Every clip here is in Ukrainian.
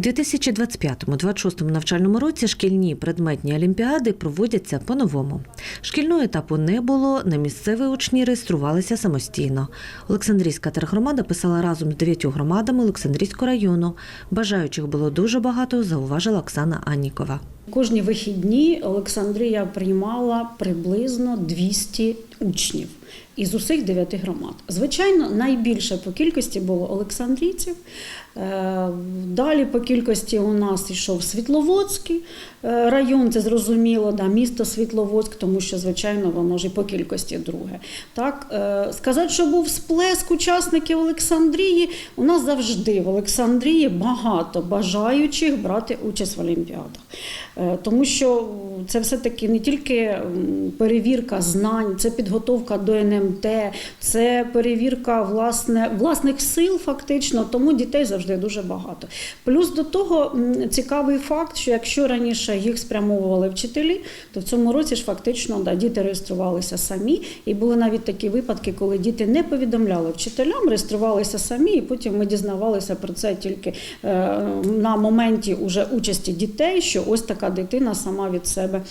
У 2025-2026 навчальному році шкільні предметні олімпіади проводяться по-новому. Шкільного етапу не було, на місцеві учні реєструвалися самостійно. Олександрійська тергромада писала разом з дев'ятью громадами Олександрійського району. Бажаючих було дуже багато, зауважила Оксана Аннікова. Кожні вихідні Олександрія приймала приблизно 200 учнів із усіх дев'яти громад. Звичайно, найбільше по кількості було олександрійців. Е, Далі по кількості у нас йшов Світловодський е, район, це зрозуміло, да, місто Світловодськ, тому що, звичайно, воно ж і по кількості друге. Так, е, сказати, що був сплеск учасників Олександрії, у нас завжди в Олександрії багато бажаючих брати участь в Олімпіадах. Е, Тому що це все-таки не тільки перевірка знань, це підготовка до НМТ, це перевірка власне, власних сил, фактично, тому дітей завжди дуже багато. Плюс до того цікавий факт, що якщо раніше їх спрямовували вчителі, то в цьому році ж фактично да, діти реєструвалися самі. І були навіть такі випадки, коли діти не повідомляли вчителям, реєструвалися самі, і потім ми дізнавалися про це тільки е, на моменті уже участі дітей, що ось така дитина сама від себе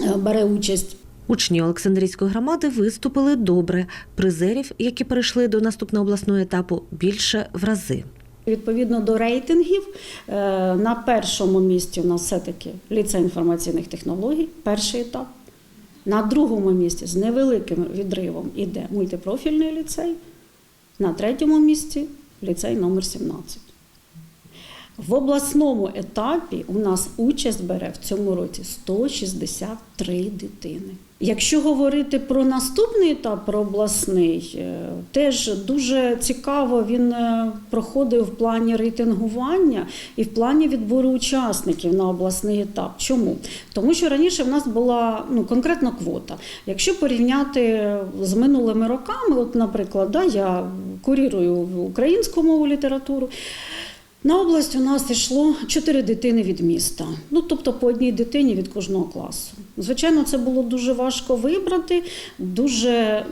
е, бере участь. Учні Олександрійської громади виступили добре. Призерів, які перейшли до наступного обласного етапу, більше в рази. Відповідно до рейтингів, е, на першому місці у нас все-таки ліцей інформаційних технологій, перший етап. На другому місці з невеликим відривом іде мультипрофільний ліцей. На третьому місці ліцей номер 17. В обласному етапі у нас участь бере в цьому році 163 дитини. Якщо говорити про наступний етап, про обласний, е, теж дуже цікаво він е, проходив в плані рейтингування і в плані відбору учасників на обласний етап. Чому? Тому що раніше в нас була ну, конкретна квота. Якщо порівняти з минулими роками, от, наприклад, да, я курірую українську мову літературу. На область у нас йшло чотири дитини від міста, ну тобто по одній дитині від кожного класу. Звичайно, це було дуже важко вибрати. Дуже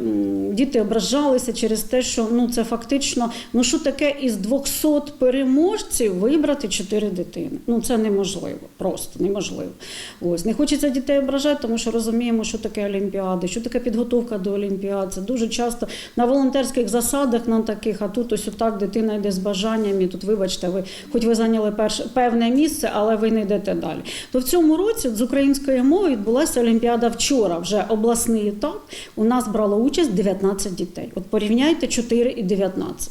діти ображалися через те, що ну це фактично, ну що таке із 200 переможців вибрати чотири дитини. Ну це неможливо, просто неможливо. Ось не хочеться дітей ображати, тому що розуміємо, що таке олімпіади, що таке підготовка до олімпіад. Це дуже часто на волонтерських засадах на таких, а тут ось отак дитина йде з бажанням, і тут, вибачте, ви хоч ви зайняли перше певне місце, але ви не йдете далі. То в цьому році з української мови відбулася Олімпіада вчора, вже обласний етап. У нас брало участь 19 дітей. От порівняйте 4 і 19.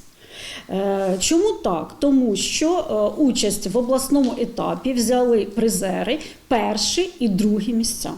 Е, Чому так? Тому що е, участь в обласному етапі взяли призери перші і другі місця.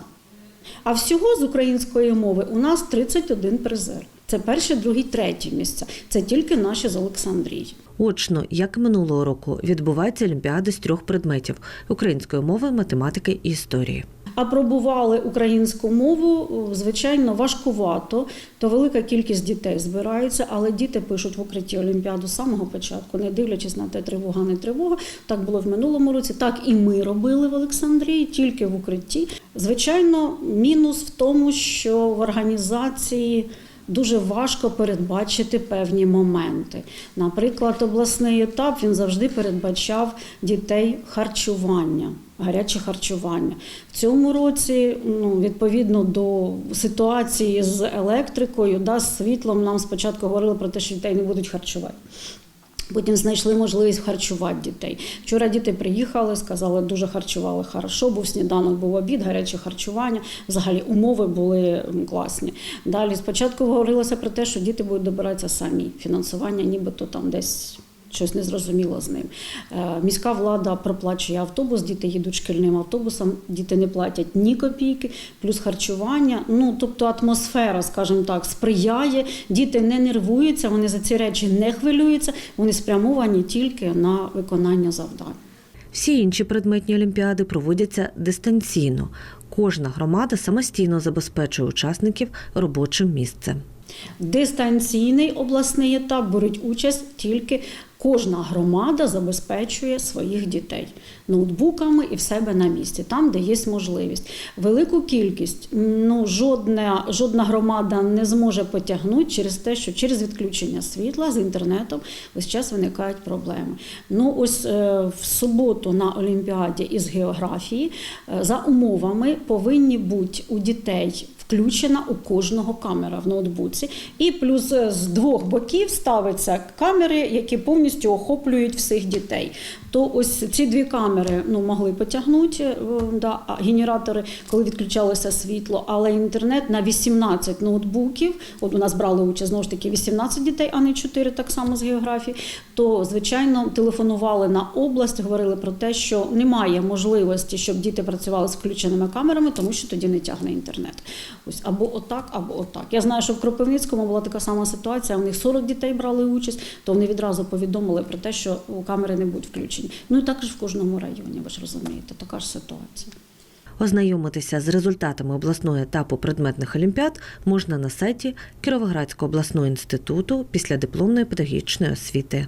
А всього з української мови у нас 31 призер. Це перші, другі, треті місця. Це тільки наші з Олександрії. Очно, як минулого року, відбуваються олімпіади з трьох предметів української мови, математики і історії. Апробували українську мову, звичайно, важкувато, то велика кількість дітей збирається, але діти пишуть в укритті Олімпіаду з самого початку, не дивлячись на те, тривога, не тривога. Так було в минулому році, так і ми робили в Олександрії, тільки в укритті. Звичайно, мінус в тому, що в організації. Дуже важко передбачити певні моменти. Наприклад, обласний етап він завжди передбачав дітей харчування, гаряче харчування. В цьому році, ну, відповідно до ситуації з електрикою, да, з світлом, нам спочатку говорили про те, що дітей не будуть харчувати. Потім знайшли можливість харчувати дітей. Вчора діти приїхали, сказали, дуже харчували хорошо, був сніданок, був обід, гаряче харчування. Взагалі умови були класні. Далі спочатку говорилося про те, що діти будуть добиратися самі. Фінансування нібито там десь. Щось незрозуміло з ним. Е, Міська влада проплачує автобус, діти їдуть шкільним автобусом, діти не платять ні копійки, плюс харчування. Ну тобто атмосфера, скажімо так, сприяє. Діти не нервуються, вони за ці речі не хвилюються, вони спрямовані тільки на виконання завдань. Всі інші предметні олімпіади проводяться дистанційно. Кожна громада самостійно забезпечує учасників робочим місцем. Дистанційний обласний етап беруть участь тільки Кожна громада забезпечує своїх дітей ноутбуками і в себе на місці, там, де є можливість. Велику кількість ну, жодна, жодна громада не зможе потягнути через те, що через відключення світла з інтернетом весь час виникають проблеми. Ну, ось е, в суботу на Олімпіаді із географії е, за умовами повинні бути у дітей включена у кожного камера в ноутбуці. І плюс е, з двох боків ставиться камери, які повністю охоплюють всіх дітей. То ось ці дві камери ну, могли потягнути е, да, генератори, коли відключалося світло, але інтернет на 18 ноутбуків. От у нас брали участь знову ж таки 18 дітей, а не 4, так само з географії. То звичайно телефонували на область, говорили про те, що немає можливості, щоб діти працювали з включеними камерами, тому що тоді не тягне інтернет. Ось або отак, або отак. Я знаю, що в Кропивницькому була така сама ситуація. У них 40 дітей брали участь, то вони відразу повідомили про те, що камери не будуть включені. Ну і також в кожному районі, ви ж розумієте, така ж ситуація. Ознайомитися з результатами обласного етапу предметних олімпіад можна на сайті Кіровоградського обласного інституту після дипломної педагогічної освіти.